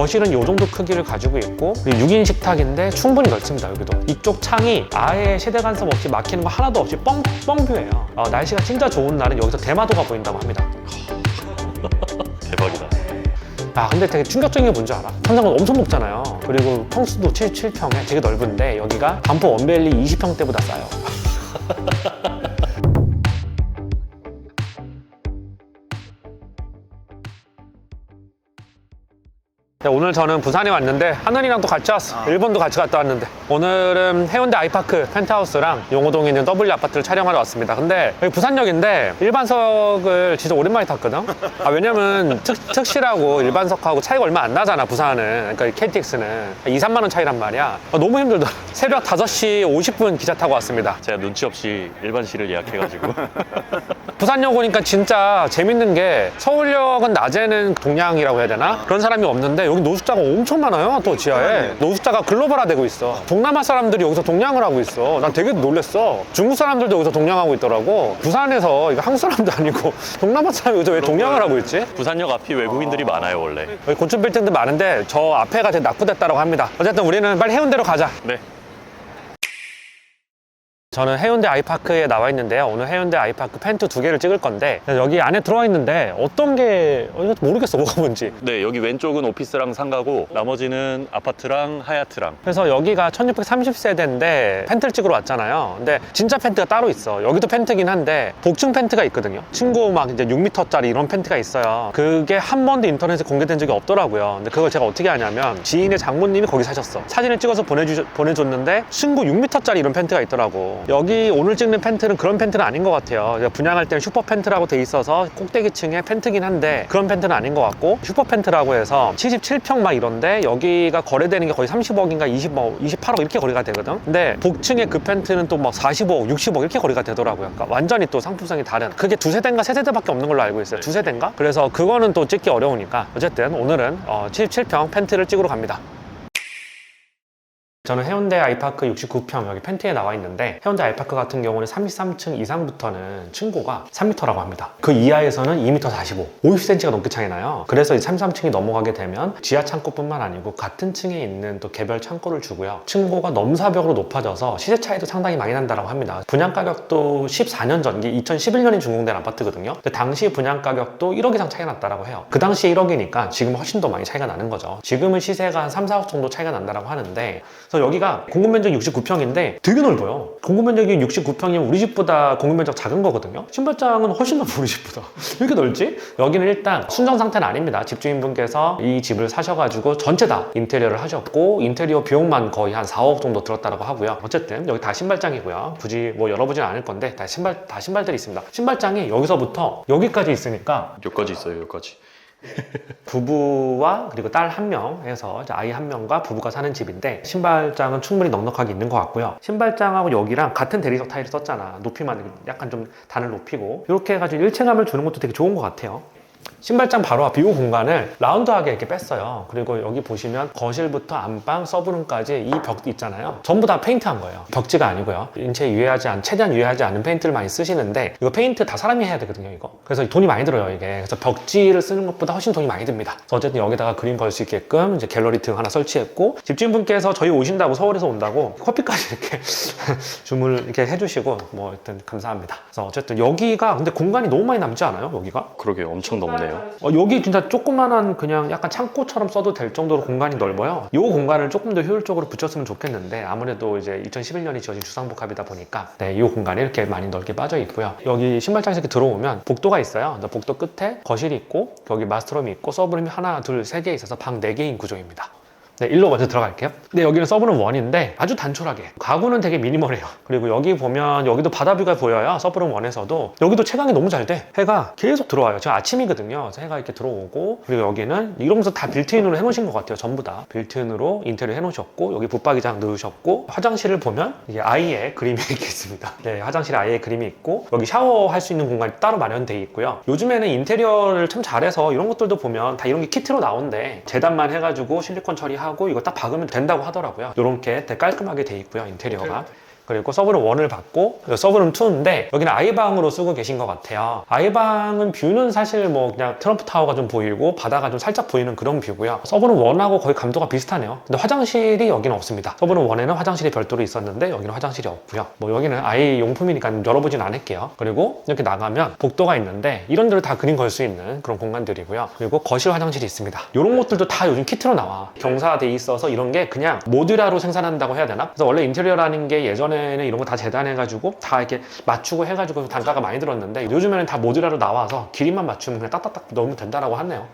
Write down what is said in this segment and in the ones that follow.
거실은 이 정도 크기를 가지고 있고 그리고 6인 식탁인데 충분히 넓습니다 여기도. 이쪽 창이 아예 세대 간섭 없이 막히는 거 하나도 없이 뻥, 뻥뷰예요. 어, 날씨가 진짜 좋은 날은 여기서 대마도가 보인다고 합니다. 대박이다. 아 근데 되게 충격적인 게 뭔지 알아? 천장은 엄청 높잖아요. 그리고 평수도 77평에 되게 넓은데 여기가 반포 원벨리 20평대보다 싸요 네, 오늘 저는 부산에 왔는데 하늘이랑 또 같이 왔어. 일본도 같이 갔다 왔는데. 오늘은 해운대 아이파크 펜트하우스랑 용호동에 있는 W 아파트를 촬영하러 왔습니다. 근데 여기 부산역인데 일반석을 진짜 오랜만에 탔거든? 아 왜냐면 특, 특실하고 일반석하고 차이가 얼마 안 나잖아 부산은. 그러니까 이 KTX는. 2, 3만 원 차이란 말이야. 아, 너무 힘들더라. 새벽 5시 50분 기차 타고 왔습니다. 제가 눈치 없이 일반실을 예약해가지고 부산역 오니까 진짜 재밌는 게 서울역은 낮에는 동양이라고 해야 되나? 그런 사람이 없는데 여기 노숙자가 엄청 많아요 또 지하에. 노숙자가 글로벌화되고 있어. 동남아 사람들이 여기서 동양을 하고 있어. 난 되게 놀랬어. 중국 사람들도 여기서 동양하고 있더라고. 부산에서 이거 한국 사람도 아니고 동남아 사람이 여기서 왜 동양을 하고 있지? 부산역 앞이 외국인들이 많아요 원래. 여기 고층 빌딩도 많은데 저 앞에가 되게 낙후됐다고 합니다. 어쨌든 우리는 빨리 해운대로 가자. 네. 저는 해운대 아이파크에 나와 있는데요. 오늘 해운대 아이파크 펜트 두 개를 찍을 건데 여기 안에 들어와 있는데 어떤 게 어, 모르겠어 뭐가 뭔지. 네 여기 왼쪽은 오피스랑 상가고 나머지는 아파트랑 하얏트랑. 그래서 여기가 1630세대인데 펜트를 찍으러 왔잖아요. 근데 진짜 펜트가 따로 있어. 여기도 펜트긴 한데 복층 펜트가 있거든요. 친구 막 이제 6m짜리 이런 펜트가 있어요. 그게 한 번도 인터넷에 공개된 적이 없더라고요. 근데 그걸 제가 어떻게 하냐면 지인의 장모님이 거기 사셨어. 사진을 찍어서 보내주, 보내줬는데 친구 6m짜리 이런 펜트가 있더라고. 여기 오늘 찍는 펜트는 그런 펜트는 아닌 것 같아요. 분양할 때는 슈퍼 펜트라고 돼 있어서 꼭대기층의 펜트긴 한데 그런 펜트는 아닌 것 같고 슈퍼 펜트라고 해서 77평 막 이런데 여기가 거래되는 게 거의 30억인가 20억, 28억 이렇게 거래가 되거든. 근데 복층의 그 펜트는 또 막 45억, 60억 이렇게 거래가 되더라고요. 그러니까 완전히 또 상품성이 다른. 그게 두 세대인가 세 세대밖에 없는 걸로 알고 있어요. 두 세대인가? 그래서 그거는 또 찍기 어려우니까 어쨌든 오늘은 어, 77평 펜트를 찍으러 갑니다. 저는 해운대 아이파크 69평 여기 펜트에 나와 있는데 해운대 아이파크 같은 경우는 33층 이상부터는 층고가 3m라고 합니다. 그 이하에서는 2m 45, 50cm가 넘게 차이 나요. 그래서 이 33층이 넘어가게 되면 지하 창고뿐만 아니고 같은 층에 있는 또 개별 창고를 주고요. 층고가 넘사벽으로 높아져서 시세 차이도 상당히 많이 난다고 합니다. 분양 가격도 14년 전, 이게 2011년에 준공된 아파트거든요. 근데 당시 분양 가격도 1억 이상 차이가 났다고 해요. 그 당시에 1억이니까 지금 훨씬 더 많이 차이가 나는 거죠. 지금은 시세가 한 3, 4억 정도 차이가 난다고 하는데 여기가 공급 면적이 69평인데 되게 넓어요. 공급 면적이 69평이면 우리 집보다 공급 면적 작은 거거든요. 신발장은 훨씬 넓어 우리 집보다. 왜 이렇게 넓지? 여기는 일단 순정 상태는 아닙니다. 집주인분께서 이 집을 사셔가지고 전체 다 인테리어를 하셨고 인테리어 비용만 거의 한 4억 정도 들었다고 하고요. 어쨌든 여기 다 신발장이고요. 굳이 뭐 열어보진 않을 건데 다 신발 다 신발들이 있습니다. 신발장이 여기서부터 여기까지 있으니까 여기까지 있어요 여기까지. 부부와 그리고 딸 한 명 해서 아이 한 명과 부부가 사는 집인데 신발장은 충분히 넉넉하게 있는 것 같고요. 신발장하고 여기랑 같은 대리석 타일을 썼잖아. 높이만 약간 좀 단을 높이고 이렇게 해가지고 일체감을 주는 것도 되게 좋은 것 같아요. 신발장 바로 앞 이 공간을 라운드하게 이렇게 뺐어요. 그리고 여기 보시면 거실부터 안방, 서브룸까지 이 벽 있잖아요. 전부 다 페인트한 거예요. 벽지가 아니고요. 인체 유해하지 않, 최대한 유해하지 않은 페인트를 많이 쓰시는데 이거 페인트 다 사람이 해야 되거든요, 이거. 그래서 돈이 많이 들어요, 이게. 그래서 벽지를 쓰는 것보다 훨씬 돈이 많이 듭니다. 어쨌든 여기다가 그림 걸 수 있게끔 이제 갤러리 등 하나 설치했고 집주인분께서 저희 오신다고 서울에서 온다고 커피까지 이렇게 주문을 이렇게 해주시고 뭐 일단 감사합니다. 그래서 어쨌든 여기가 근데 공간이 너무 많이 남지 않아요, 여기가? 그러게 엄청 넓네 요. 어, 여기 진짜 조그만한 그냥 약간 창고처럼 써도 될 정도로 공간이 넓어요. 이 공간을 조금 더 효율적으로 붙였으면 좋겠는데 아무래도 이제 2011년이 지어진 주상복합이다 보니까 네, 이 공간이 이렇게 많이 넓게 빠져 있고요. 여기 신발장에서 이렇게 들어오면 복도가 있어요. 복도 끝에 거실이 있고 여기 마스터룸이 있고 서브룸이 하나, 둘, 세 개 있어서 방 네 개인 구조입니다. 네, 일로 먼저 들어갈게요. 네, 여기는 서브룸 원인데 아주 단촐하게. 가구는 되게 미니멀해요. 그리고 여기 보면 여기도 바다뷰가 보여요. 서브룸 원에서도. 여기도 채광이 너무 잘 돼. 해가 계속 들어와요. 지금 아침이거든요. 해가 이렇게 들어오고 그리고 여기는 이러면서 다 빌트인으로 해놓으신 것 같아요. 전부 다. 빌트인으로 인테리어 해놓으셨고 여기 붙박이장 넣으셨고 화장실을 보면 이게 아이의 그림이 이렇게 있습니다. 네, 화장실에 아이의 그림이 있고 여기 샤워할 수 있는 공간이 따로 마련되어 있고요. 요즘에는 인테리어를 참 잘해서 이런 것들도 보면 다 이런 게 키트로 나온대. 재단만 해가지고 실리콘 처리하고 이거 딱 박으면 된다고 하더라고요. 이렇게 깔끔하게 돼 있고요. 인테리어가. 그리고 서브룸 1을 받고 서브룸 2인데 여기는 아이방으로 쓰고 계신 것 같아요. 아이방은 뷰는 사실 뭐 그냥 트럼프 타워가 좀 보이고 바다가 좀 살짝 보이는 그런 뷰고요. 서브룸 1하고 거의 감도가 비슷하네요. 근데 화장실이 여기는 없습니다. 서브룸 1에는 화장실이 별도로 있었는데 여기는 화장실이 없고요. 뭐 여기는 아이 용품이니까 열어보진 않을게요. 그리고 이렇게 나가면 복도가 있는데 이런 데를 다 그림 걸 수 있는 그런 공간들이고요. 그리고 거실 화장실이 있습니다. 이런 것들도 다 요즘 키트로 나와. 경사돼 있어서 이런 게 그냥 모듈화로 생산한다고 해야 되나? 그래서 원래 인테리어라는 게 예전에 는 이런 거 다 재단해가지고 다 이렇게 맞추고 해가지고 단가가 많이 들었는데 요즘에는 다 모듈화로 나와서 길이만 맞추면 그냥 딱딱딱 넣으면 된다라고 하네요.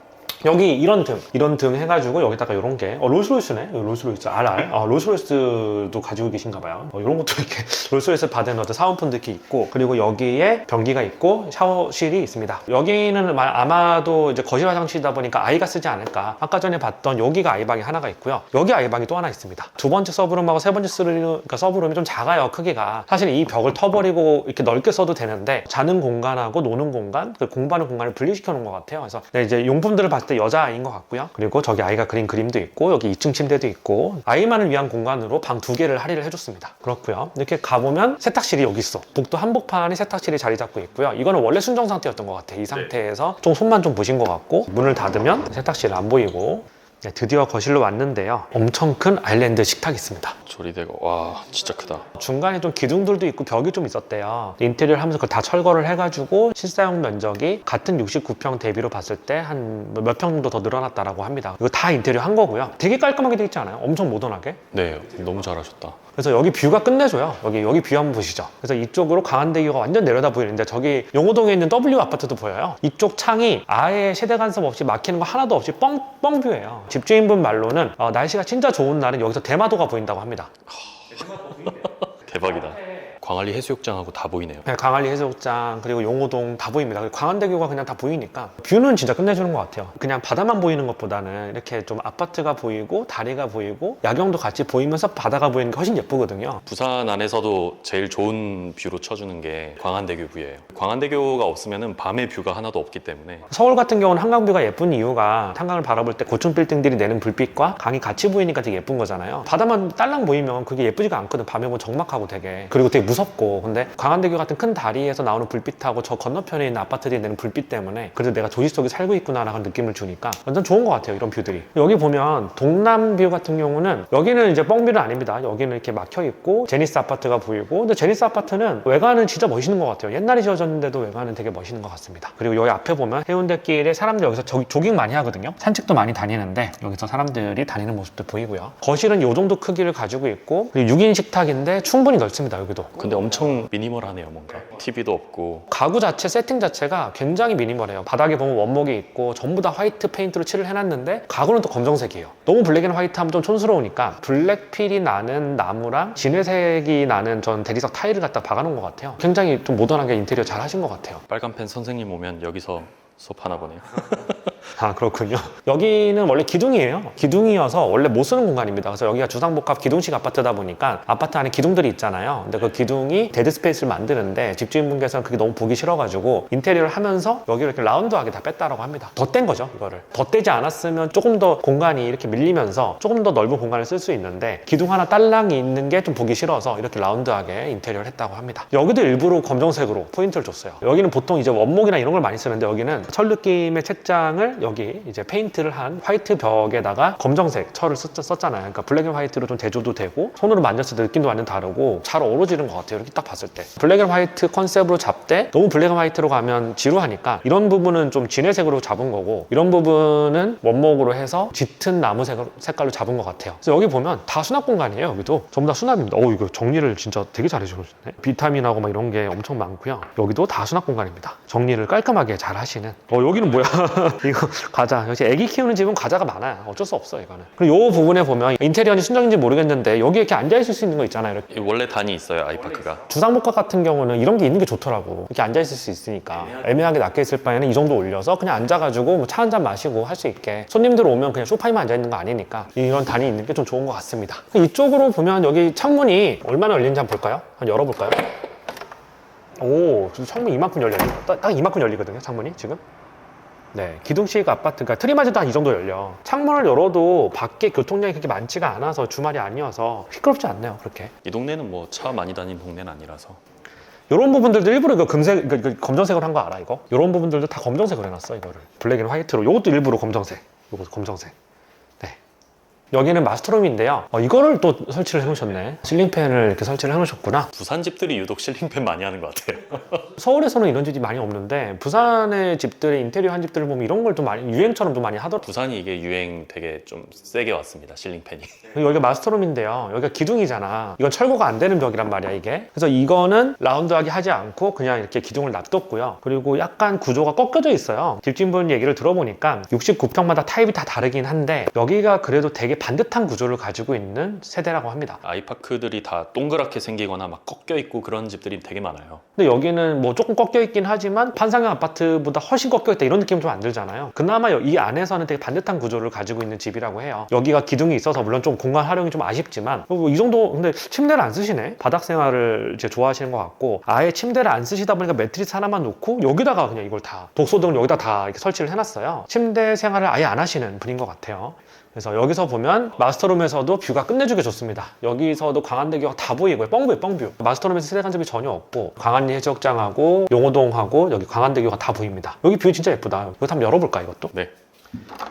여기 이런 등, 이런 등 해가지고 여기다가 이런 게, 어, 롤스로이스네? 여기 롤스로이스, RR. 어, 롤스로이스도 가지고 계신가 봐요. 어, 이런 것도 이렇게 롤스로이스 받은 어떤 사은품도 이렇게 있고, 그리고 여기에 변기가 있고, 샤워실이 있습니다. 여기는 마- 아마도 이제 거실 화장실이다 보니까 아이가 쓰지 않을까. 아까 전에 봤던 여기가 아이방이 하나가 있고요. 여기 아이방이 또 하나 있습니다. 두 번째 서브룸하고 세 번째 서브룸, 그러니까 서브룸이 좀 작아요, 크기가. 사실 이 벽을 터버리고 이렇게 넓게 써도 되는데, 자는 공간하고 노는 공간, 그 공부하는 공간을 분리시켜 놓은 것 같아요. 그래서 네, 이제 용품들을 봤을 때 여자아이인 것 같고요. 그리고 저기 아이가 그린 그림도 있고, 여기 2층 침대도 있고, 아이만을 위한 공간으로 방 두 개를 할인을 해줬습니다. 그렇고요. 이렇게 가보면 세탁실이 여기 있어. 복도 한복판에 세탁실이 자리 잡고 있고요. 이거는 원래 순정 상태였던 것 같아요. 이 상태에서 좀 손만 좀 보신 것 같고, 문을 닫으면 세탁실 안 보이고, 네, 드디어 거실로 왔는데요. 엄청 큰 아일랜드 식탁이 있습니다. 조리대가 와 진짜 크다. 중간에 좀 기둥들도 있고 벽이 좀 있었대요. 인테리어를 하면서 그걸 다 철거를 해가지고 실사용 면적이 같은 69평 대비로 봤을 때 한 몇 평 정도 더 늘어났다라고 합니다. 이거 다 인테리어 한 거고요. 되게 깔끔하게 돼 있지 않아요? 엄청 모던하게. 네 너무 잘하셨다. 그래서 여기 뷰가 끝내줘요. 여기 여기 뷰 한번 보시죠. 그래서 이쪽으로 강한대교가 완전 내려다 보이는데 저기 용호동에 있는 W 아파트도 보여요. 이쪽 창이 아예 세대 간섭 없이 막히는 거 하나도 없이 뻥, 뻥 뷰예요. 집주인분 말로는 어, 날씨가 진짜 좋은 날은 여기서 대마도가 보인다고 합니다. 대박이다. 광안리 해수욕장하고 다 보이네요. 네, 강안리 해수욕장 그리고 용호동 다 보입니다. 그리고 광안대교가 그냥 다 보이니까 뷰는 진짜 끝내주는 것 같아요. 그냥 바다만 보이는 것보다는 이렇게 좀 아파트가 보이고 다리가 보이고 야경도 같이 보이면서 바다가 보이는 게 훨씬 예쁘거든요. 부산 안에서도 제일 좋은 뷰로 쳐주는 게 광안대교 뷰예요. 광안대교가 없으면 밤의 뷰가 하나도 없기 때문에 서울 같은 경우는 한강뷰가 예쁜 이유가 한강을 바라볼 때 고층 빌딩들이 내는 불빛과 강이 같이 보이니까 되게 예쁜 거잖아요. 바다만 딸랑 보이면 그게 예쁘지가 않거든. 밤에 보면 적막하고 되게 그리고 되게 무 섭고 근데 광안대교 같은 큰 다리에서 나오는 불빛하고 저 건너편에 있는 아파트들이 내는 불빛 때문에 그래도 내가 도시 속에 살고 있구나라는 느낌을 주니까 완전 좋은 것 같아요. 이런 뷰들이 여기 보면 동남뷰 같은 경우는 여기는 이제 뻥뷰는 아닙니다. 여기는 이렇게 막혀 있고 제니스 아파트가 보이고 근데 제니스 아파트는 외관은 진짜 멋있는 것 같아요. 옛날에 지어졌는데도 외관은 되게 멋있는 것 같습니다. 그리고 여기 앞에 보면 해운대길에 사람들 여기서 저- 조깅 많이 하거든요. 산책도 많이 다니는데 여기서 사람들이 다니는 모습도 보이고요. 거실은 이 정도 크기를 가지고 있고 그리고 6인 식탁인데 충분히 넓습니다. 여기도. 근데 엄청 미니멀하네요 뭔가 TV도 없고 가구 자체 세팅 자체가 굉장히 미니멀해요. 바닥에 보면 원목이 있고 전부 다 화이트 페인트로 칠을 해놨는데 가구는 또 검정색이에요. 너무 블랙 앤 화이트 하면 좀 촌스러우니까 블랙 필이 나는 나무랑 진회색이 나는 전 대리석 타일을 갖다 박아놓은 것 같아요. 굉장히 좀 모던하게 인테리어 잘 하신 것 같아요. 빨간 펜 선생님 오면 여기서 수업하나 보네요. 아 그렇군요. 여기는 원래 기둥이에요. 기둥이어서 원래 못 쓰는 공간입니다. 그래서 여기가 주상복합 기둥식 아파트다 보니까 아파트 안에 기둥들이 있잖아요. 근데 그 기둥이 데드 스페이스를 만드는데 집주인분께서는 그게 너무 보기 싫어가지고 인테리어를 하면서 여기를 이렇게 라운드하게 다 뺐다라고 합니다. 덧댄 거죠 이거를. 덧대지 않았으면 조금 더 공간이 이렇게 밀리면서 조금 더 넓은 공간을 쓸 수 있는데 기둥 하나 딸랑이 있는 게 좀 보기 싫어서 이렇게 라운드하게 인테리어를 했다고 합니다. 여기도 일부러 검정색으로 포인트를 줬어요. 여기는 보통 이제 원목이나 이런 걸 많이 쓰는데 여기는 철 느낌의 책장을 여기 이제 페인트를 한 화이트 벽에다가 검정색 철을 썼, 썼잖아요. 그러니까 블랙 앤 화이트로 좀 대조도 되고 손으로 만졌을 때 느낌도 완전 다르고 잘 어우러지는 것 같아요. 이렇게 딱 봤을 때. 블랙 앤 화이트 컨셉으로 잡되 너무 블랙 앤 화이트로 가면 지루하니까 이런 부분은 좀 진회색으로 잡은 거고 이런 부분은 원목으로 해서 짙은 나무 색, 색깔로 잡은 것 같아요. 그래서 여기 보면 다 수납 공간이에요. 여기도 전부 다 수납입니다. 어 이거 정리를 진짜 되게 잘해주셨네. 비타민하고 막 이런 게 엄청 많고요. 여기도 다 수납 공간입니다. 정리를 깔끔하게 잘 하시는. 어 여기는 뭐야? 이거 과자. 역시 애기 키우는 집은 과자가 많아요. 어쩔 수 없어 이거는. 그리고 이 부분에 보면 인테리어는 순정인지 모르겠는데 여기 이렇게 앉아 있을 수 있는 거 있잖아요. 이렇게. 원래 단이 있어요 아이파크가. 주상복합 같은 경우는 이런 게 있는 게 좋더라고. 이렇게 앉아 있을 수 있으니까 애매하게 낮게 있을 바에는 이 정도 올려서 그냥 앉아가지고 뭐 차 한 잔 마시고 할 수 있게 손님들 오면 그냥 소파에만 앉아 있는 거 아니니까 이런 단이 있는 게 좀 좋은 것 같습니다. 이쪽으로 보면 여기 창문이 얼마나 열린지 한번 볼까요? 한번 열어볼까요? 오, 지금 창문 이만큼 열려요. 딱, 딱 이만큼 열리거든요, 창문이 지금. 네, 기둥식 아파트, 그러니까 트리마즈도 한 이 정도 열려. 창문을 열어도 밖에 교통량이 그렇게 많지가 않아서 주말이 아니어서 시끄럽지 않네요, 그렇게. 이 동네는 뭐 차 많이 다니는 동네는 아니라서 이런 부분들도 일부러 이거 금색, 이거, 이거 검정색으로 한 거 알아, 이거? 이런 부분들도 다 검정색으로 해놨어, 이거를. 블랙 앤 화이트로. 이것도 일부러 검정색. 이거 검정색. 네. 여기는 마스터룸인데요. 어, 이거를 또 설치를 해놓으셨네. 실링팬을 이렇게 설치를 해놓으셨구나. 부산 집들이 유독 실링팬 많이 하는 것 같아요. 서울에서는 이런 집이 많이 없는데 부산의 집들의 인테리어 한 집들을 보면 이런 걸 좀 많이 유행처럼 좀 많이 하더라고요. 부산이 이게 유행 되게 좀 세게 왔습니다. 실링팬이. 여기가 마스터룸인데요. 여기가 기둥이잖아. 이건 철거가 안 되는 벽이란 말이야, 이게. 그래서 이거는 라운드하게 하지 않고 그냥 이렇게 기둥을 놔뒀고요. 그리고 약간 구조가 꺾여져 있어요. 집주인분 얘기를 들어보니까 69평마다 타입이 다 다르긴 한데 여기가 그래도 되게 반듯한 구조를 가지고 있는 세대라고 합니다. 아이파크들이 다 동그랗게 생기거나 막 꺾여 있고 그런 집들이 되게 많아요. 근데 여기는 뭐 조금 꺾여 있긴 하지만 판상형 아파트보다 훨씬 꺾여 있다 이런 느낌 좀 안 들잖아요. 그나마 이 안에서는 되게 반듯한 구조를 가지고 있는 집이라고 해요. 여기가 기둥이 있어서 물론 좀 공간 활용이 좀 아쉽지만 뭐 이 정도 근데 침대를 안 쓰시네. 바닥 생활을 이제 좋아하시는 것 같고 아예 침대를 안 쓰시다 보니까 매트리스 하나만 놓고 여기다가 그냥 이걸 다 독서 등을 여기다 다 이렇게 설치를 해놨어요. 침대 생활을 아예 안 하시는 분인 것 같아요. 그래서 여기서 보면 마스터룸에서도 뷰가 끝내주게 좋습니다. 여기서도 광안대교가 다 보이고요. 뻥뷰, 뻥뷰. 마스터룸에서 세대 간접이 전혀 없고 광안리 해수욕장하고 용호동하고 여기 광안대교가 다 보입니다. 여기 뷰 진짜 예쁘다. 이거 한번 열어볼까 이것도? 네.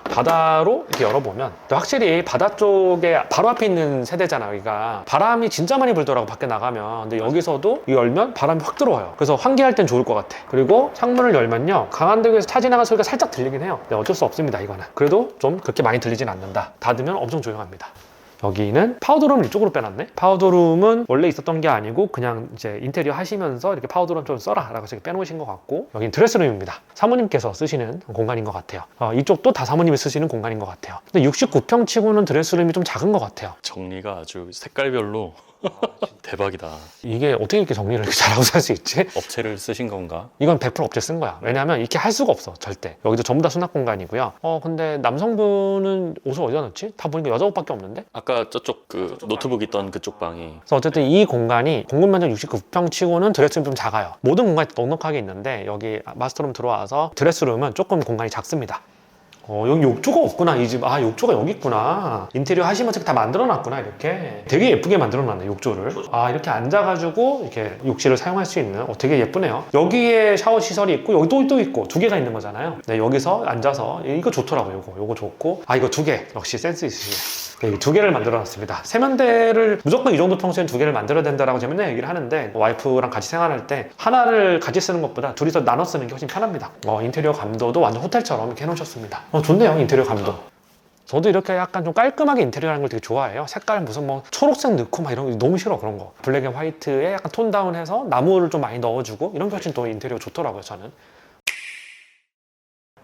바다로 이렇게 열어보면 확실히 바다 쪽에 바로 앞에 있는 세대잖아 여기가. 바람이 진짜 많이 불더라고 밖에 나가면. 근데 여기서도 열면 바람이 확 들어와요. 그래서 환기할 땐 좋을 것 같아. 그리고 창문을 열면요 강한대교에서 차 지나가는 소리가 살짝 들리긴 해요. 근데 어쩔 수 없습니다 이거는. 그래도 좀 그렇게 많이 들리진 않는다. 닫으면 엄청 조용합니다 여기는 파우더룸을 이쪽으로 빼놨네. 파우더룸은 원래 있었던 게 아니고 그냥 이제 인테리어 하시면서 이렇게 파우더룸 좀 써라 라고 해서 이렇게 빼놓으신 것 같고 여기는 드레스룸입니다. 사모님께서 쓰시는 공간인 것 같아요. 어, 이쪽도 다 사모님이 쓰시는 공간인 것 같아요. 근데 69평 치고는 드레스룸이 좀 작은 것 같아요. 정리가 아주 색깔별로 대박이다. 이게 어떻게 이렇게 정리를 이렇게 잘하고 살 수 있지? 업체를 쓰신 건가? 이건 100% 업체 쓴 거야. 왜냐하면 이렇게 할 수가 없어, 절대. 여기도 전부 다 수납 공간이고요. 어, 근데 남성분은 옷을 어디다 넣지? 다 보니까 여자 옷밖에 없는데? 아까 저쪽 그 노트북 있던 그쪽 방이 그래서 어쨌든 이 공간이 공급 면적 69평 치고는 드레스룸 좀 작아요. 모든 공간이 넉넉하게 있는데 여기 마스터룸 들어와서 드레스룸은 조금 공간이 작습니다. 어, 여기 욕조가 없구나, 이 집. 아, 욕조가 여기 있구나. 인테리어 하시면서 다 만들어 놨구나, 이렇게. 되게 예쁘게 만들어 놨네, 욕조를. 아, 이렇게 앉아가지고, 이렇게 욕실을 사용할 수 있는, 어, 되게 예쁘네요. 여기에 샤워 시설이 있고, 여기 또, 또 있고, 두 개가 있는 거잖아요. 네, 여기서 앉아서, 이거 좋더라고요, 요거. 요거 좋고. 아, 이거 두 개. 역시 센스 있으시네. 네, 두 개를 만들어 놨습니다. 세면대를 무조건 이 정도 평수엔 두 개를 만들어야 된다라고 제가 맨날 얘기를 하는데 와이프랑 같이 생활할 때 하나를 같이 쓰는 것보다 둘이서 나눠 쓰는 게 훨씬 편합니다. 어, 인테리어 감도도 완전 호텔처럼 이렇게 해놓으셨습니다. 어, 좋네요, 인테리어 감도. 저도 이렇게 약간 좀 깔끔하게 인테리어 하는 걸 되게 좋아해요. 색깔 무슨 뭐 초록색 넣고 막 이런 거 너무 싫어 그런 거. 블랙 앤 화이트에 약간 톤 다운해서 나무를 좀 많이 넣어주고 이런 게 훨씬 또 인테리어 좋더라고요, 저는.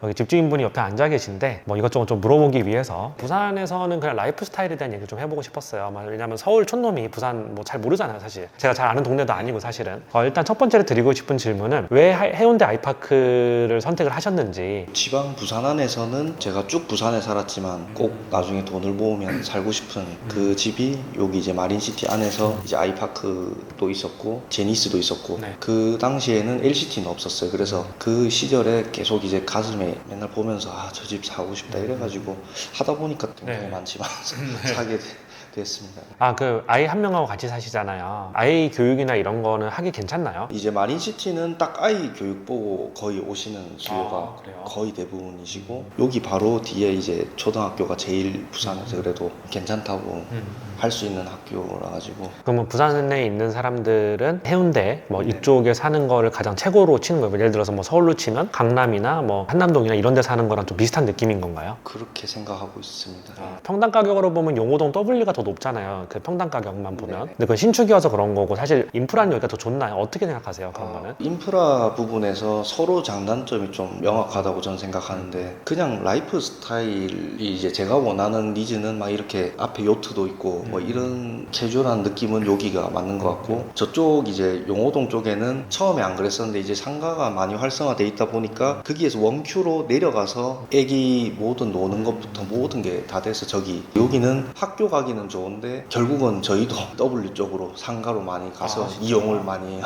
여기 집주인분이 옆에 앉아 계신데 뭐 이것저것 좀 물어보기 위해서 부산에서는 그냥 라이프 스타일에 대한 얘기 좀 해보고 싶었어요. 왜냐면 서울 촌놈이 부산 뭐 잘 모르잖아요, 사실. 제가 잘 아는 동네도 아니고 사실은. 어, 일단 첫 번째로 드리고 싶은 질문은 왜 하- 해운대 아이파크를 선택을 하셨는지. 지방 부산 안에서는 제가 쭉 부산에 살았지만 꼭 나중에 돈을 모으면 살고 싶은 그 집이 여기 이제 마린시티 안에서 이제 아이파크도 있었고 제니스도 있었고 네. 그 당시에는 LCT는 없었어요. 그래서 그 시절에 계속 이제 가슴에 맨날 보면서 아 저 집 사고 싶다 이래가지고 하다 보니까 굉장히 네. 많지만 사게 되- 됐습니다. 아, 그 아이 한 명하고 같이 사시잖아요. 아이 교육이나 이런 거는 하기 괜찮나요? 이제 마린시티는 딱 아이 교육 보고 거의 오시는 수요가 아, 그래요? 거의 대부분이시고 여기 바로 뒤에 이제 초등학교가 제일 부산에서 그래도 괜찮다고 할수 있는 학교라 가지고 그러면 부산에 있는 사람들은 해운대 뭐 이쪽에 사는 거를 가장 최고로 치는 거예요. 예를 들어서 뭐 서울로 치면 강남이나 뭐 한남동이나 이런 데 사는 거랑 좀 비슷한 느낌인 건가요? 그렇게 생각하고 있습니다. 평당 가격으로 보면 용호동 W가 더 높잖아요. 그 평당 가격만 보면. 네네. 근데 그건 신축이어서 그런 거고 사실 인프라는 여기가 더 좋나요? 어떻게 생각하세요? 그런 어, 거는? 인프라 부분에서 서로 장단점이 좀 명확하다고 저는 생각하는데 그냥 라이프 스타일이 이제 제가 원하는 니즈는 막 이렇게 앞에 요트도 있고 뭐 이런 캐주얼한 느낌은 여기가 맞는 것 같고 저쪽 이제 용호동 쪽에는 처음에 안 그랬었는데 이제 상가가 많이 활성화돼 있다 보니까 거기에서 원큐로 내려가서 애기 모든 노는 것부터 모든 게 다 돼서 저기 여기는 학교 가기는 좋은데 결국은 저희도 W 쪽으로 상가로 많이 가서 아? 이용을 많이 해요.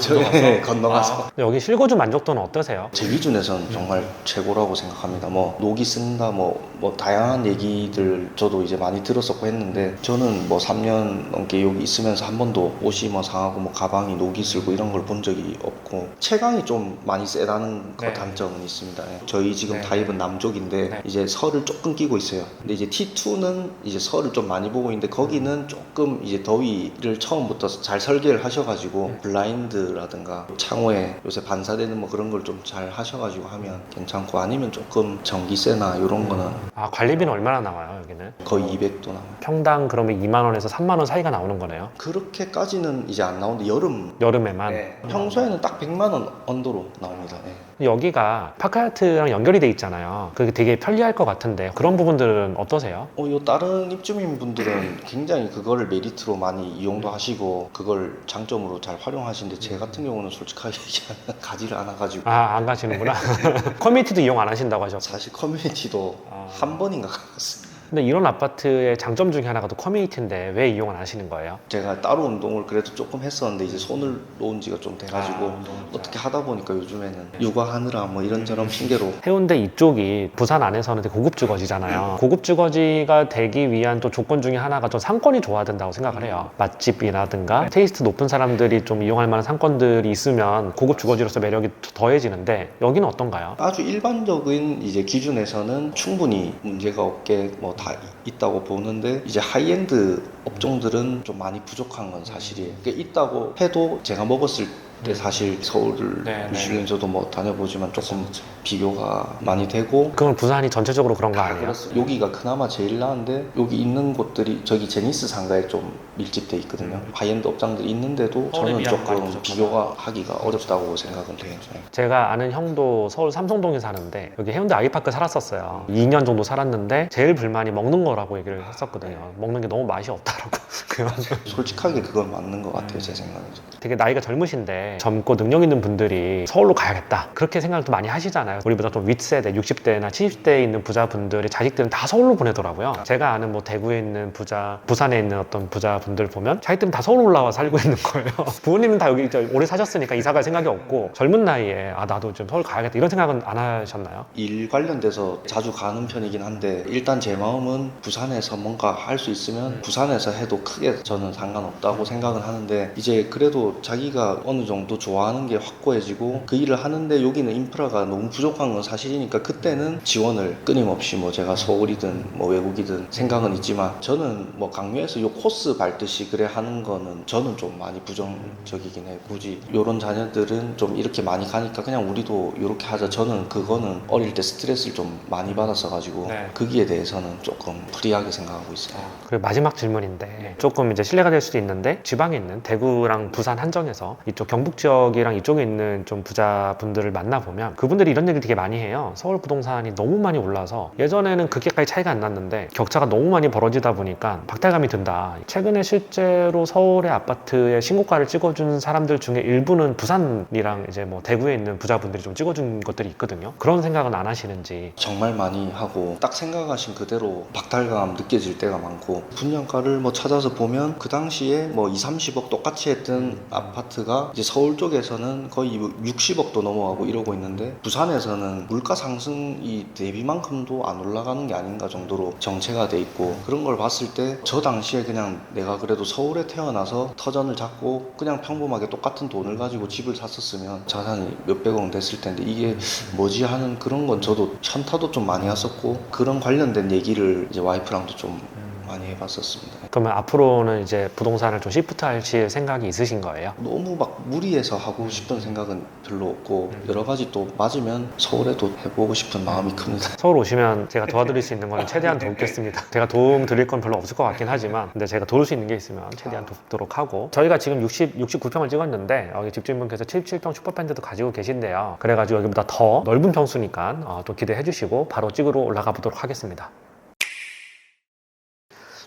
저- 네, 건너가서. 여기 실거주 만족도는 어떠세요? 제 기준에서는 정말 최고라고 생각합니다. 뭐 녹이 쓴다, 뭐, 뭐 다양한 얘기들 저도 이제 많이 들었었고 했는데 저는 뭐 3년 넘게 여기 있으면서 한 번도 옷이 뭐 상하고 뭐 가방이 녹이 슬고 이런 걸 본 적이 없고 체감이 좀 많이 세다는 그 네. 단점은 있습니다. 예. 저희 지금 네. 타입은 남쪽인데 네. 이제 설을 조금 끼고 있어요. 근데 이제 T2는 이제 설을 좀 많이 보고 있는데 거기는 조금 이제 더위를 처음부터 잘 설계를 하셔가지고 네. 블라인드라든가 창호에 요새 반사되는 뭐 그런 걸 좀 잘 하셔가지고 하면 괜찮고 아니면 조금 전기세나 이런 거는 아 관리비는 얼마나 나와요 여기는? 거의 200도 나와요. 평당 그러면 2만 원에서 3만 원 사이가 나오는 거네요. 그렇게까지는 이제 안 나오는데 여름 여름에만. 네. 평소에는 딱 100만 원 언더로 나옵니다. 네. 여기가 파크야트랑 연결이 돼 있잖아요. 그게 되게 편리할 것 같은데 그런 부분들은 어떠세요? 어, 요 다른 입주민 분들은 굉장히 그거를 메리트로 많이 이용도 하시고 그걸 장점으로 잘 활용하시는데 제 같은 경우는 솔직하게 얘기하면 가지를 않아가지고 아 안 가시는구나. 커뮤니티도 이용 안 하신다고 하셨고. 사실 커뮤니티도 아. 한 번인가 가봤어요. 근데 이런 아파트의 장점 중에 하나가 또 커뮤니티인데 왜 이용 안 하시는 거예요? 제가 따로 운동을 그래도 조금 했었는데 이제 손을 놓은 지가 좀 돼가지고 아, 어떻게 하다 보니까 요즘에는 육아하느라 뭐 이런저런 핑계로 해운대 이쪽이 부산 안에서는 되게 고급 주거지잖아요. 고급 주거지가 되기 위한 또 조건 중에 하나가 좀 상권이 좋아야 된다고 생각을 해요. 맛집이라든가 테이스트 높은 사람들이 좀 이용할 만한 상권들이 있으면 고급 주거지로서 매력이 더해지는데 여기는 어떤가요? 아주 일반적인 이제 기준에서는 충분히 문제가 없게 뭐다 있다고 보는데 이제 하이엔드 업종들은 좀 많이 부족한 건 사실이에요. 그게 있다고 해도 제가 먹었을 때 사실 서울을 네, 네. 미슐랭 저도 뭐 다녀보지만 조금 비교가 많이 되고 그건 부산이 전체적으로 그런 거 다 아니에요? 그렇습니다. 여기가 그나마 제일 나은데 여기 있는 곳들이 저기 제니스 상가에 좀 밀집돼 있거든요. 하이엔드 업장들이 있는데도 서울에 저는 비하면 많이 조금 부족하다. 비교가 하기가 어렵다고 생각은 해요. 네. 제가 아는 형도 서울 삼성동에 사는데 여기 해운대 아이파크 살았었어요. 2년 정도 살았는데 제일 불만이 먹는 거라고 얘기를 했었거든요. 먹는 게 너무 맛이 없다라고. 그래가지고 솔직하게 그건 맞는 것 같아요, 제 생각에서. 되게 나이가 젊으신데 젊고 능력 있는 분들이 서울로 가야겠다 그렇게 생각을 또 많이 하시잖아요 우리보다 좀 윗세대 60대나 70대에 있는 부자분들의 자식들은 다 서울로 보내더라고요. 제가 아는 뭐 대구에 있는 부자 부산에 있는 어떤 부자분들 보면 자식들은 다 서울 올라와 살고 있는 거예요. 부모님은 다 여기 오래 사셨으니까 이사 갈 생각이 없고 젊은 나이에 아 나도 좀 서울 가야겠다 이런 생각은 안 하셨나요? 일 관련돼서 자주 가는 편이긴 한데 일단 제 마음은 부산에서 뭔가 할 수 있으면 부산에서 해도 크게 저는 상관없다고 생각은 하는데 이제 그래도 자기가 어느 정도 좋아하는 게 확고해지고 그 일을 하는데 여기는 인프라가 너무 부족 한 건 사실이니까 그때는 지원을 끊임없이 뭐 제가 서울이든 뭐 외국이든 생각은 있지만 저는 뭐 강요해서 요 코스 밟듯이 그래 하는 거는 저는 좀 많이 부정적이긴 해요. 굳이 요런 자녀들은 좀 이렇게 많이 가니까 그냥 우리도 이렇게 하자. 저는 그거는 어릴 때 스트레스를 좀 많이 받았어 가지고 네. 거기에 대해서는 조금 프리하게 생각하고 있어요. 그리고 마지막 질문인데 조금 이제 신뢰가 될 수도 있는데 지방에 있는 대구랑 부산 한정에서 이쪽 경북 지역이랑 이쪽에 있는 좀 부자분들을 만나 보면 그분들이 이런 얘기 를 되게 많이 해요. 서울 부동산이 너무 많이 올라서 예전에는 그렇게까지 차이가 안 났는데 격차가 너무 많이 벌어지다 보니까 박탈감이 든다. 최근에 실제로 서울의 아파트에 신고가를 찍어준 사람들 중에 일부는 부산이랑 이제 뭐 대구에 있는 부자분들이 좀 찍어준 것들이 있거든요. 그런 생각은 안 하시는지 정말 많이 하고 딱 생각하신 그대로 박탈감 느껴질 때가 많고 분양가를 뭐 찾아서 보면 그 당시에 뭐 2, 30억 똑같이 했던 아파트가 이제 서울 쪽에서는 거의 60억도 넘어가고 이러고 있는데 부산에서 는 물가 상승이 대비만큼도 안 올라가는 게 아닌가 정도로 정체가 돼 있고 그런 걸 봤을 때 저 당시에 그냥 내가 그래도 서울에 태어나서 터전을 잡고 그냥 평범하게 똑같은 돈을 가지고 집을 샀었으면 자산이 몇백억 됐을 텐데 이게 뭐지 하는 그런 건 저도 현타도 좀 많이 왔었고 그런 관련된 얘기를 이제 와이프랑도 좀 많이 해봤었습니다. 그러면 앞으로는 이제 부동산을 좀 시프트 하실 생각이 있으신 거예요? 너무 막 무리해서 하고 싶은 생각은 별로 없고 여러 가지 또 맞으면 서울에도 해보고 싶은 마음이 큽니다. 서울 오시면 제가 도와드릴 수 있는 거는 최대한 돕겠습니다. 제가 도움 드릴 건 별로 없을 것 같긴 하지만 근데 제가 도울 수 있는 게 있으면 최대한 돕도록 하고 저희가 지금 60, 69평을 찍었는데 여기 집주인분께서 77평 슈퍼밴드도 가지고 계신데요. 그래가지고 여기보다 더 넓은 평수니까 어, 또 기대해 주시고 바로 찍으러 올라가 보도록 하겠습니다.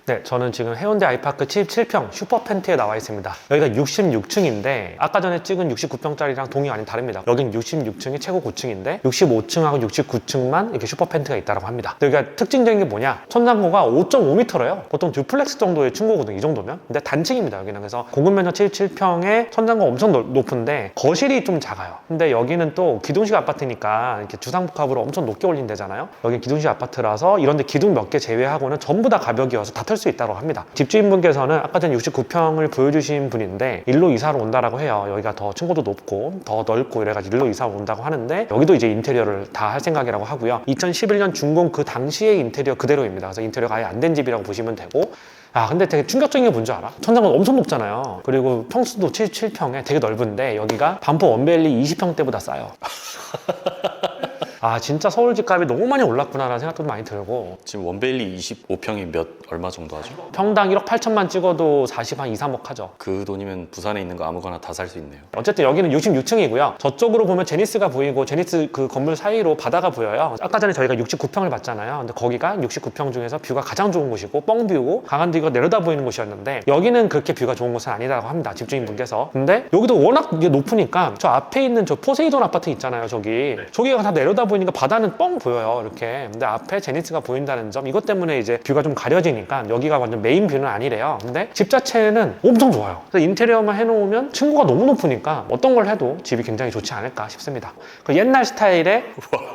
네, 저는 지금 해운대 아이파크 77평 슈퍼펜트에 나와 있습니다. 여기가 66층인데 아까 전에 찍은 69평짜리랑 동의 아닌 다릅니다. 여긴 66층이 최고 고층인데 65층하고 69층만 이렇게 슈퍼펜트가 있다고 합니다. 여기가 특징적인 게 뭐냐? 천장고가 5.5m래요. 보통 듀플렉스 정도의 층고거든요. 이 정도면. 근데 단층입니다. 여기는 그래서 공급 면적 77평에 천장고 엄청 넓- 높은데 거실이 좀 작아요. 근데 여기는 또 기둥식 아파트니까 이렇게 주상복합으로 엄청 높게 올린 데잖아요. 여기 기둥식 아파트라서 이런데 기둥 몇 개 제외하고는 전부 다 가벽이어서 다 털수 있다고 합니다. 집주인분께서는 아까 전 69평을 보여주신 분인데 일로 이사를 온다라고 해요. 여기가 더 층고도 높고 더 넓고 이래가지고 일로 이사 온다고 하는데 여기도 이제 인테리어를 다 할 생각이라고 하고요. 2011년 준공 그 당시의 인테리어 그대로입니다. 그래서 인테리어가 아예 안 된 집이라고 보시면 되고 아 근데 되게 충격적인 게 뭔지 알아? 천장은 엄청 높잖아요. 그리고 평수도 77평에 되게 넓은데 여기가 반포 원벨리 20평대보다 싸요. 아 진짜 서울 집값이 너무 많이 올랐구나라는 생각도 많이 들고 지금 원베일리 25평이 몇 얼마 정도 하죠? 평당 1억 8천만 찍어도 40한 2, 3억 하죠. 그 돈이면 부산에 있는 거 아무거나 다 살 수 있네요. 어쨌든 여기는 66층이고요. 저쪽으로 보면 제니스가 보이고 제니스 그 건물 사이로 바다가 보여요. 아까 전에 저희가 69평을 봤잖아요. 근데 거기가 69평 중에서 뷰가 가장 좋은 곳이고 뻥뷰고 강한도가 내려다 보이는 곳이었는데 여기는 그렇게 뷰가 좋은 곳은 아니라고 합니다. 집주인분께서. 근데 여기도 워낙 이게 높으니까 저 앞에 있는 저 포세이돈 아파트 있잖아요. 저기 저기가 다 내려다 보이 니까 바다는 뻥 보여요. 이렇게. 근데 앞에 제니스가 보인다는 점 이것 때문에 이제 뷰가 좀 가려지니까 여기가 완전 메인 뷰는 아니래요. 근데 집 자체는 엄청 좋아요. 그래서 인테리어만 해놓으면 층고가 너무 높으니까 어떤 걸 해도 집이 굉장히 좋지 않을까 싶습니다. 그 옛날 스타일의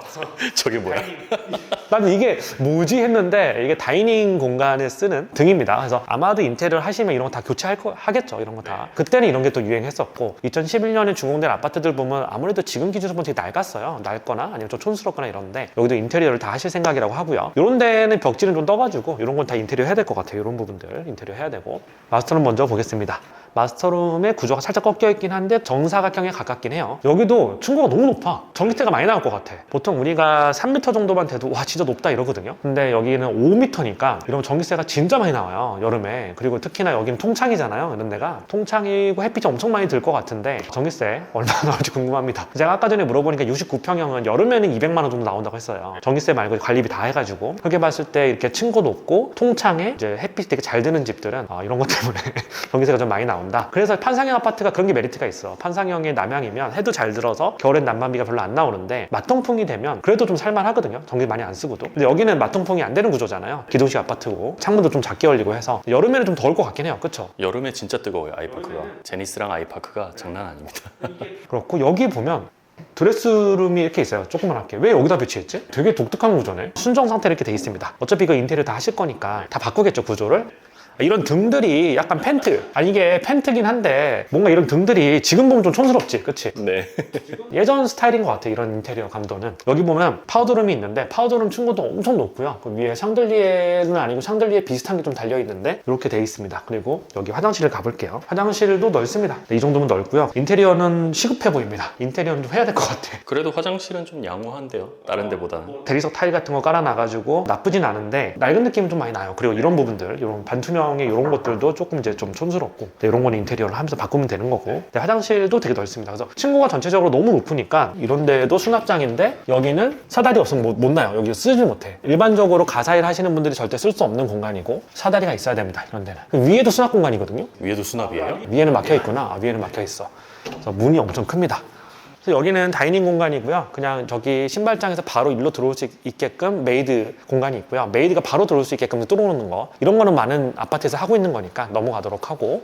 저게 뭐야? 나는 이게 뭐지 했는데 이게 다이닝 공간에 쓰는 등입니다. 그래서 아마도 인테리어를 하시면 이런 거 다 교체할 거 하겠죠. 이런 거 다. 그때는 이런 게 또 유행했었고 2011년에 준공된 아파트들 보면 아무래도 지금 기준으로 보면 되게 낡았어요. 낡거나 아니면 좀 촌스럽거나 이런데 여기도 인테리어를 다 하실 생각이라고 하고요. 이런 데는 벽지는 좀 떠가지고 이런 건 다 인테리어 해야 될 것 같아요. 이런 부분들 인테리어 해야 되고 마스터룸 먼저 보겠습니다. 마스터룸의 구조가 살짝 꺾여 있긴 한데 정사각형에 가깝긴 해요. 여기도 층고가 너무 높아. 전기세가 많이 나올 것 같아. 보통 우리가 3m 정도만 돼도 와 진짜 높다 이러거든요. 근데 여기는 5m니까 이러면 전기세가 진짜 많이 나와요. 여름에. 그리고 특히나 여기는 통창이잖아요. 이런 데가 통창이고 햇빛이 엄청 많이 들 것 같은데 전기세 얼마나 나올지 궁금합니다. 제가 아까 전에 물어보니까 69평형은 여름에는 200만 원 정도 나온다고 했어요. 전기세 말고 관리비 다 해가지고 그렇게 봤을 때 이렇게 층고 높고 통창에 이제 햇빛이 되게 잘 드는 집들은 아, 이런 것 때문에 전기세가 좀 많이 나 온다. 그래서 판상형 아파트가 그런 게 메리트가 있어. 판상형의 남향이면 해도 잘 들어서 겨울엔 난방비가 별로 안 나오는데 맞통풍이 되면 그래도 좀 살만하거든요. 전기 많이 안 쓰고도. 근데 여기는 맞통풍이 안 되는 구조잖아요. 기도식 아파트고 창문도 좀 작게 열리고 해서 여름에는 좀 더울 것 같긴 해요. 그쵸? 여름에 진짜 뜨거워요 아이파크가. 제니스랑 아이파크가 장난 아닙니다. 그렇고 여기 보면 드레스룸이 이렇게 있어요. 조그만하게. 왜 여기다 배치했지? 되게 독특한 구조네. 순정 상태로 이렇게 돼 있습니다. 어차피 이거 인테리어 다 하실 거니까 다 바꾸겠죠, 구조를. 이런 등들이 약간 펜트. 아니, 이게 펜트긴 한데 뭔가 이런 등들이 지금 보면 좀 촌스럽지, 그치? 네. 예전 스타일인 것 같아 이런 인테리어 감도는 여기 보면 파우더룸이 있는데 파우더룸 층고도 엄청 높고요 그 위에 샹들리에는 아니고 샹들리에 비슷한 게 좀 달려 있는데 이렇게 돼 있습니다 그리고 여기 화장실을 가볼게요 화장실도 넓습니다 네, 이 정도면 넓고요 인테리어는 시급해 보입니다 인테리어는 좀 해야 될 것 같아 그래도 화장실은 좀 양호한데요. 다른 데보다는. 대리석 타일 같은 거 깔아놔가지고 나쁘진 않은데 낡은 느낌이 좀 많이 나요. 그리고 이런 부분들, 이런 반투명 의 이런 것들도 조금 이제 좀 촌스럽고 네, 이런 거는 인테리어를 하면서 바꾸면 되는 거고 네, 화장실도 되게 넓습니다. 그래서 층고가 전체적으로 너무 높으니까 이런 데도 수납장인데 여기는 사다리 없으면 못, 못 나요. 여기 쓰지 못해. 일반적으로 가사일 하시는 분들이 절대 쓸 수 없는 공간이고 사다리가 있어야 됩니다. 이런 데는. 그 위에도 수납 공간이거든요. 위에도 수납이에요? 위에는 막혀 있구나. 아, 위에는 막혀 있어. 그래서 문이 엄청 큽니다. 그래서 여기는 다이닝 공간이고요. 그냥 저기 신발장에서 바로 일로 들어올 수 있게끔 메이드 공간이 있고요. 메이드가 바로 들어올 수 있게끔 뚫어놓는 거. 이런 거는 많은 아파트에서 하고 있는 거니까 넘어가도록 하고.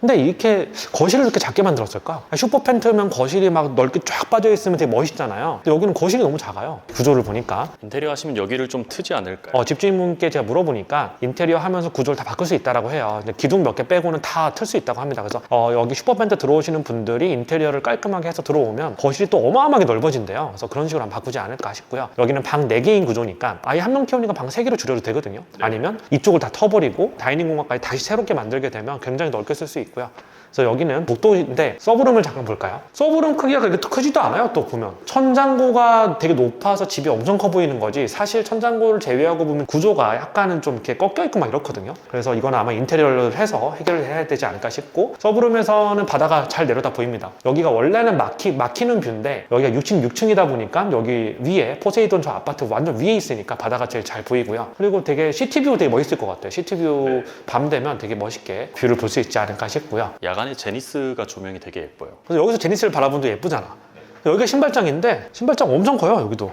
근데 이렇게 거실을 이렇게 작게 만들었을까? 슈퍼펜트면 거실이 막 넓게 쫙 빠져 있으면 되게 멋있잖아요. 근데 여기는 거실이 너무 작아요. 구조를 보니까. 인테리어 하시면 여기를 좀 트지 않을까요? 어, 집주인분께 제가 물어보니까 인테리어 하면서 구조를 다 바꿀 수 있다고 해요. 기둥 몇 개 빼고는 다 틀 수 있다고 합니다. 그래서 어, 여기 슈퍼밴드 들어오시는 분들이 인테리어를 깔끔하게 해서 들어오면 거실이 또 어마어마하게 넓어진대요. 그래서 그런 식으로 한번 바꾸지 않을까 싶고요. 여기는 방 4개인 구조니까 아예 한 명 키우니까 방 3개로 줄여도 되거든요. 아니면 이쪽을 다 터버리고 다이닝 공간까지 다시 새롭게 만들게 되면 굉장히 넓게 쓸 수 있고 요. 그래서 여기는 복도인데 서브룸을 잠깐 볼까요? 서브룸 크기가 그렇게 또 크지도 않아요. 또 보면 천장고가 되게 높아서 집이 엄청 커 보이는 거지 사실 천장고를 제외하고 보면 구조가 약간은 좀 이렇게 꺾여 있고 막 이렇거든요. 그래서 이건 아마 인테리어를 해서 해결을 해야 되지 않을까 싶고 서브룸에서는 바다가 잘 내려다 보입니다. 여기가 원래는 막히, 막히는 뷰인데 여기가 66층이다 보니까 여기 위에 포세이돈 저 아파트 완전 위에 있으니까 바다가 제일 잘 보이고요. 그리고 되게 시티뷰 되게 멋있을 것 같아요. 시티뷰 밤 되면 되게 멋있게 뷰를 볼 수 있지 않을까 싶고요. 야간 에 제니스가 조명이 되게 예뻐요. 그래서 여기서 제니스를 바라보면 예쁘잖아. 여기가 신발장인데 신발장 엄청 커요 여기도.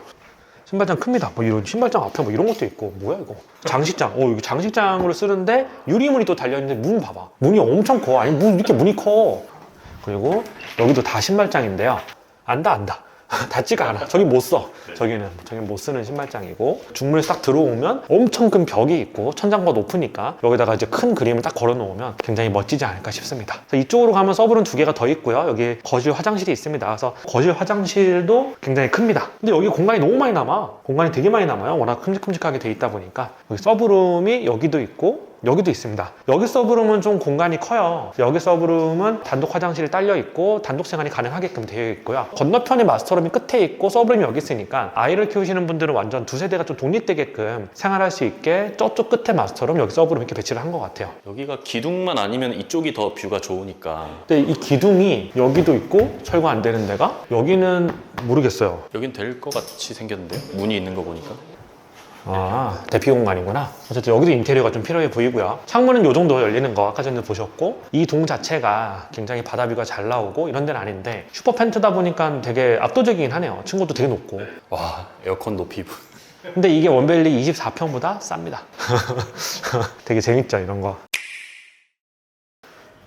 신발장 큽니다. 뭐 이런 신발장 앞에 뭐 이런 것도 있고 뭐야 이거? 장식장. 어 여기 장식장으로 쓰는데 유리문이 또 달려 있는데 문 봐봐. 문이 엄청 커. 아니 문 이렇게 문이 커. 그리고 여기도 다 신발장인데요. 안다 안다. 닿지가 않아. 저기 못 써. 저기는 저기 못 쓰는 신발장이고 중문에 딱 들어오면 엄청 큰 벽이 있고 천장과 높으니까 여기다가 이제 큰 그림을 딱 걸어 놓으면 굉장히 멋지지 않을까 싶습니다. 그래서 이쪽으로 가면 서브는 두 개가 더 있고요. 여기 거실 화장실이 있습니다. 그래서 거실 화장실도 굉장히 큽니다. 근데 여기 공간이 너무 많이 남아. 공간이 되게 많이 남아요. 워낙 큼직큼직하게 돼 있다 보니까 여기 서브룸이 여기도 있고 여기도 있습니다. 여기 서브룸은 좀 공간이 커요. 여기 서브룸은 단독 화장실이 딸려 있고 단독 생활이 가능하게끔 되어 있고요. 건너편에 마스터룸이 끝에 있고 서브룸이 여기 있으니까 아이를 키우시는 분들은 완전 두 세 대가 좀 독립되게끔 생활할 수 있게 저쪽 끝에 마스터룸, 여기 서브룸 이렇게 배치를 한 것 같아요. 여기가 기둥만 아니면 이쪽이 더 뷰가 좋으니까 근데 이 기둥이 여기도 있고 철거 안 되는 데가 여기는 모르겠어요. 여긴 될 것 같이 생겼는데요? 문이 있는 거 보니까. 아, 대피 공간이구나. 어쨌든 여기도 인테리어가 좀 필요해 보이고요. 창문은 요 정도 열리는 거 아까 전에 보셨고 이 동 자체가 굉장히 바다 뷰가 잘 나오고 이런 데는 아닌데 슈퍼 펜트다 보니까 되게 압도적이긴 하네요. 층고도 되게 높고. 와 에어컨 높이 부- 근데 이게 원벨리 24평보다 쌉니다. 되게 재밌죠, 이런 거.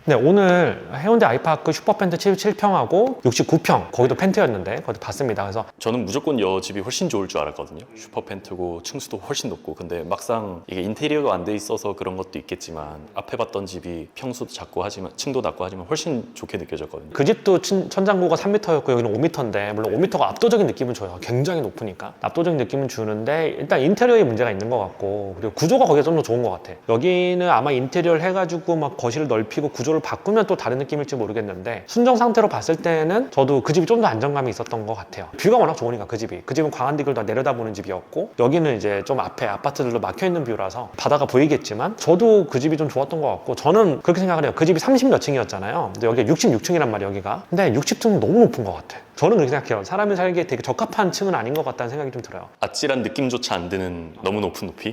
네, 오늘 해운대 아이파크 슈퍼펜트 77평하고 69평, 거기도 펜트였는데, 거기도 봤습니다. 그래서 저는 무조건 여 집이 훨씬 좋을 줄 알았거든요. 슈퍼펜트고 층수도 훨씬 높고 근데 막상 이게 인테리어가 안 돼 있어서 그런 것도 있겠지만 앞에 봤던 집이 평수도 작고 하지만 층도 낮고 하지만 훨씬 좋게 느껴졌거든요. 그 집도 천- 천장고가 3m였고 여기는 5m인데 물론 5m가 압도적인 느낌은 줘요. 굉장히 높으니까 압도적인 느낌은 주는데 일단 인테리어에 문제가 있는 것 같고 그리고 구조가 거기가 좀 더 좋은 것 같아. 여기는 아마 인테리어를 해가지고 막 거실을 넓히고 구조를 바꾸면 또 다른 느낌일지 모르겠는데 순정 상태로 봤을 때는 저도 그 집이 좀 더 안정감이 있었던 것 같아요. 뷰가 워낙 좋으니까 그 집이 그 집은 광안대교를 다 내려다보는 집이었고 여기는 이제 좀 앞에 아파트들로 막혀 있는 뷰라서 바다가 보이겠지만 저도 그 집이 좀 좋았던 것 같고 저는 그렇게 생각을 해요. 그 집이 30 몇 층이었잖아요. 근데 여기가 66층이란 말이에요, 여기가. 근데 60층은 너무 높은 것 같아. 저는 그렇게 생각해요. 사람이 살기에 되게 적합한 층은 아닌 것 같다는 생각이 좀 들어요. 아찔한 느낌조차 안 드는 너무 높은 높이.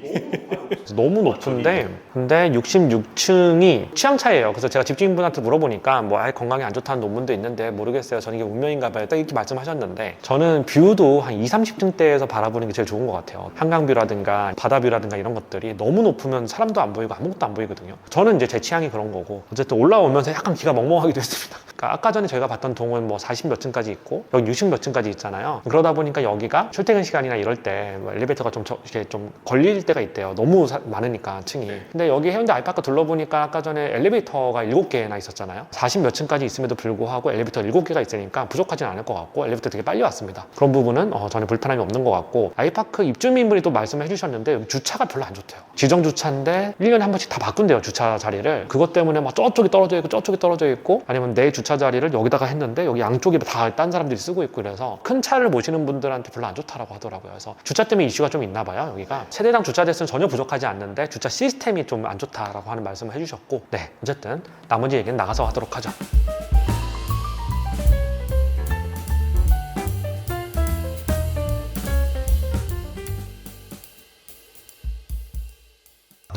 너무 높은데 근데 66층이 취향 차이예요. 그래서 제가 집주인분한테 물어보니까 뭐 아예 건강에 안 좋다는 논문도 있는데 모르겠어요. 저는 이게 운명인가 봐요. 딱 이렇게 말씀하셨는데 저는 뷰도 한 2, 30층 대에서 바라보는 게 제일 좋은 것 같아요. 한강뷰라든가 바다뷰라든가 이런 것들이 너무 높으면 사람도 안 보이고 아무것도 안 보이거든요. 저는 이제 제 취향이 그런 거고 어쨌든 올라오면서 약간 귀가 멍멍하기도 했습니다. 그러니까 아까 전에 저희가 봤던 동은 뭐 40 몇 층까지 있고 여기 60 몇 층까지 있잖아요. 그러다 보니까 여기가 출퇴근 시간이나 이럴 때 뭐 엘리베이터가 좀 저- 이렇게 좀 걸릴 때가 있대요. 너무 사- 많으니까 층이. 근데 여기 해운대 아이파크 둘러보니까 아까 전에 엘리베이터가 7개나 있었잖아요. 40 몇 층까지 있음에도 불구하고 엘리베이터 7개가 있으니까 부족하진 않을 것 같고 엘리베이터 되게 빨리 왔습니다. 그런 부분은 어, 전혀 불편함이 없는 것 같고 아이파크 입주민분이 또 말씀해 주셨는데 주차가 별로 안 좋대요. 지정 주차인데 1년에 한 번씩 다 바꾼대요. 주차 자리를. 그것 때문에 막 저쪽이 떨어져 있고 저쪽이 떨어져 있고 아니면 내 주차 자리를 여기다가 했는데 여기 양쪽에 다 딴 사람들이 쓰고 있고 그래서 큰 차를 모시는 분들한테 별로 안 좋다라고 하더라고요. 그래서 주차 때문에 이슈가 좀 있나 봐요. 여기가 세대당 주차 대수는 전혀 부족하지 않는데 주차 시스템이 좀 안 좋다라고 하는 말씀을 해주셨고 네 어쨌든 나머지 얘기는 나가서 하도록 하죠.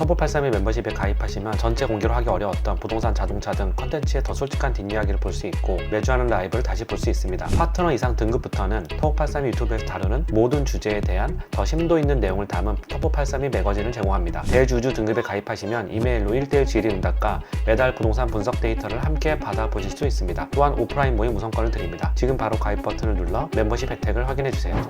터보83의 멤버십에 가입하시면 전체 공개로 하기 어려웠던 부동산, 자동차 등 컨텐츠의 더 솔직한 뒷이야기를 볼 수 있고 매주 하는 라이브를 다시 볼 수 있습니다. 파트너 이상 등급부터는 터보83 유튜브에서 다루는 모든 주제에 대한 더 심도 있는 내용을 담은 터보83이 매거진을 제공합니다. 대주주 등급에 가입하시면 이메일로 1대1 지리 응답과 매달 부동산 분석 데이터를 함께 받아보실 수 있습니다. 또한 오프라인 모임 우선권을 드립니다. 지금 바로 가입 버튼을 눌러 멤버십 혜택을 확인해주세요.